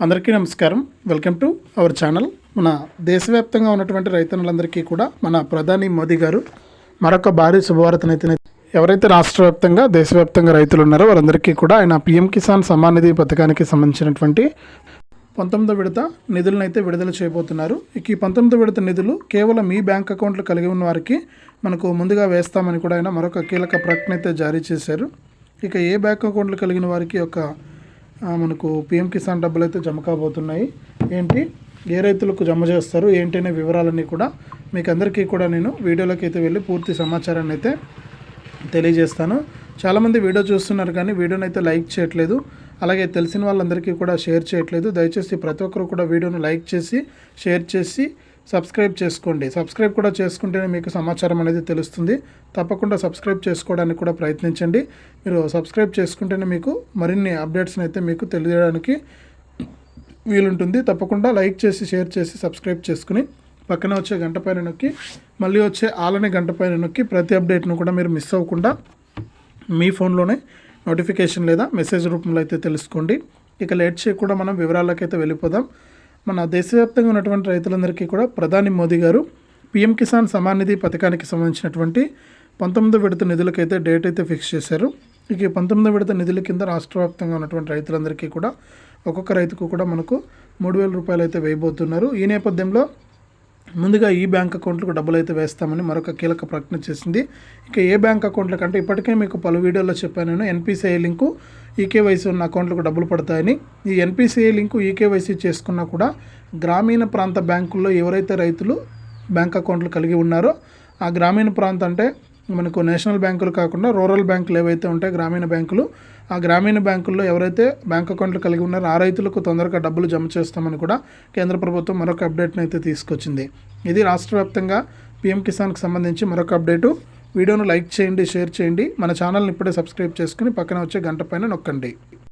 అందరికీ నమస్కారం. Welcome to our channel. మన దేశవ్యాప్తంగా ఉన్నటువంటి రైతన్నులందరికీ కూడా మన ప్రధాని మోదీ గారు మరొక భారీ శుభవార్తనైతే ఎవరైతే రాష్ట్ర వ్యాప్తంగా దేశవ్యాప్తంగా రైతులు ఉన్నారో వారందరికీ కూడా ఆయన పిఎం కిసాన్ సమ్మాన్ నిధి పథకానికి సంబంధించినటువంటి పంతొమ్మిదో విడత నిధులను అయితే విడుదల చేయబోతున్నారు. ఇక ఈ పంతొమ్మిదో విడత నిధులు కేవలం మీ బ్యాంక్ అకౌంట్లు కలిగి ఉన్న వారికి మనకు ముందుగా వేస్తామని కూడా ఆయన మరొక కీలక ప్రకటన అయితే జారీ చేశారు. ఇక ఏ బ్యాంక్ అకౌంట్లు కలిగిన వారికి ఒక మనకు పిఎం కిసాన్ డబ్బులు అయితే జమ కాబోతున్నాయి. ఏంటి? ఏ రైతులకు జమ చేస్తారు? ఏంటనే వివరాలన్నీ కూడా మీకు అందరికీ కూడా నేను వీడియోలోకి అయితే వెళ్ళి పూర్తి సమాచారాన్ని అయితే తెలియజేస్తాను. చాలామంది వీడియో చూస్తున్నారు కానీ వీడియోని అయితే లైక్ చేయట్లేదు. అలాగే తెలిసిన వాళ్ళందరికీ కూడా షేర్ చేయట్లేదు. దయచేసి ప్రతి ఒక్కరు కూడా వీడియోను లైక్ చేసి షేర్ చేసి సబ్స్క్రైబ్ చేసుకోండి. సబ్స్క్రైబ్ కూడా చేసుకుంటేనే మీకు సమాచారం అనేది తెలుస్తుంది. తప్పకుండా సబ్స్క్రైబ్ చేసుకోవడానికి కూడా ప్రయత్నించండి. మీరు సబ్స్క్రైబ్ చేసుకుంటేనే మీకు మరిన్ని అప్డేట్స్ని అయితే మీకు తెలియజేయడానికి వీలుంటుంది. తప్పకుండా లైక్ చేసి షేర్ చేసి సబ్స్క్రైబ్ చేసుకుని పక్కన వచ్చే గంట పైన నొక్కి మళ్ళీ వచ్చే ఆలనే గంట పైన నొక్కి ప్రతి అప్డేట్ను కూడా మీరు మిస్ అవ్వకుండా మీ ఫోన్లోనే నోటిఫికేషన్ లేదా మెసేజ్ రూపంలో అయితే తెలుసుకోండి. ఇక లేట్ చేయకుండా మనం వివరాలకైతే అయితే వెళ్ళిపోదాం. మన దేశవ్యాప్తంగా ఉన్నటువంటి రైతులందరికీ కూడా ప్రధాని మోదీ గారు పిఎం కిసాన్ సమాన్ నిధి పథకానికి సంబంధించినటువంటి పంతొమ్మిదో విడత నిధులకైతే డేట్ అయితే ఫిక్స్ చేశారు. ఇక పంతొమ్మిదో విడత నిధుల కింద రాష్ట్ర వ్యాప్తంగా ఉన్నటువంటి రైతులందరికీ కూడా ఒక్కొక్క రైతుకు కూడా మనకు మూడు వేల రూపాయలు అయితే వేయబోతున్నారు. ఈ నేపథ్యంలో ముందుగా ఈ బ్యాంక్ అకౌంట్లకు డబ్బులు అయితే వేస్తామని మరొక కీలక ప్రకటన చేసింది. ఇక ఏ బ్యాంక్ అకౌంట్ల కంటే ఇప్పటికే మీకు పలు వీడియోలో చెప్పాను నేను ఎన్పిసిఐ లింకు ఈకేవైసీ ఉన్న అకౌంట్లకు డబ్బులు పడతాయని. ఈ ఎన్పిసిఐ లింకు ఈకేవైసీ చేసుకున్నా కూడా గ్రామీణ ప్రాంత బ్యాంకుల్లో ఎవరైతే రైతులు బ్యాంక్ అకౌంట్లు కలిగి ఉన్నారో ఆ గ్రామీణ ప్రాంతం అంటే మనకు నేషనల్ బ్యాంకులు కాకుండా రూరల్ బ్యాంకులు ఏవైతే ఉంటాయి గ్రామీణ బ్యాంకులు ఆ గ్రామీణ బ్యాంకుల్లో ఎవరైతే బ్యాంక్ అకౌంట్లు కలిగి ఉన్నారో ఆ రైతులకు తొందరగా డబ్బులు జమ చేస్తామని కూడా కేంద్ర ప్రభుత్వం మరొక అప్డేట్ని అయితే తీసుకొచ్చింది. ఇది రాష్ట్ర వ్యాప్తంగా పీఎం కిసాన్కి సంబంధించి మరొక అప్డేటు. వీడియోను లైక్ చేయండి షేర్ చేయండి. మన ఛానల్ని ఇప్పుడే సబ్స్క్రైబ్ చేసుకుని పక్కన వచ్చే గంట పైన నొక్కండి.